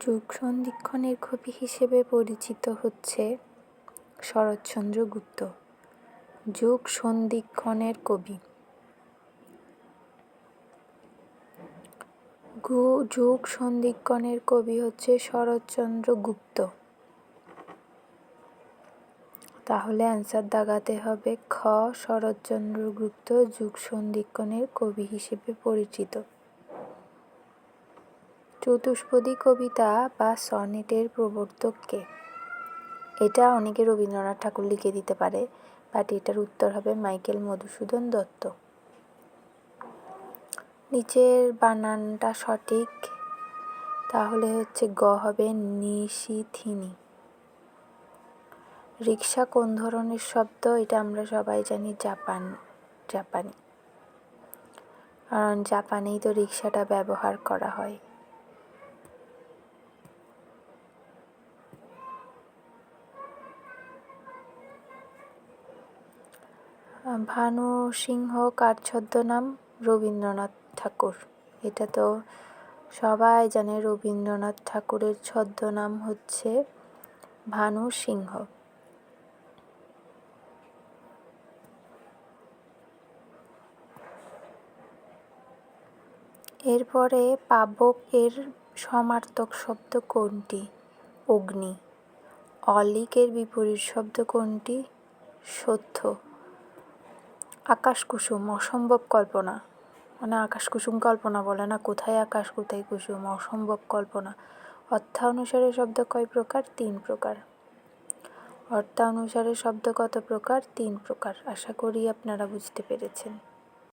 যুগ সন্ধিক্ষণের কবি হিসেবে পরিচিত হচ্ছে শরৎচন্দ্র গুপ্ত যুগ সন্ধিক্ষণের কবি। যুগ সন্ধিক্ষণের কবি হচ্ছে শরৎচন্দ্র গুপ্ত। তাহলে অ্যান্সার দাগাতে হবে খ, শরৎচন্দ্র গুপ্ত যুগ সন্ধিক্ষণের কবি হিসেবে পরিচিত। চতুষ্পদী কবিতা বা সনেটের প্রবর্তক কে এটা অনেকে রবীন্দ্রনাথ ঠাকুর লিখে দিতে পারে, বাট এটার উত্তর হবে মাইকেল মধুসূদন দত্ত। নিচের বানানটা সঠিক, তাহলে হচ্ছে গ হবে নিশিথিনী। রিক্সা কোন ধরনের শব্দ? এটা আমরা সবাই জানি জাপান, জাপানি। কারণ জাপানেই তো রিক্সাটা ব্যবহার করা হয়। ভানু সিংহ, কার ছদ্মনাম? রবীন্দ্রনাথ ঠাকুর। এটা তো সবাই জানে রবীন্দ্রনাথ ঠাকুরের ছদ্মনাম হচ্ছে ভানু সিংহ। এরপরে পাবক এর সমার্থক শব্দ কোনটি? অগ্নি। অলিকের বিপরীত শব্দ কোনটি? সত্য। আকাশ কুসুম অসম্ভব কল্পনা। মানে আকাশ কুসুম কল্পনা বলে না, কোথায় আকাশ, কোথায় কুসুম, অসম্ভব কল্পনা। অর্থানুসারে শব্দ কয় প্রকার? তিন প্রকার। অর্থানুসারে শব্দ কত প্রকার? তিন প্রকার। আশা করি আপনারা বুঝতে পেরেছেন।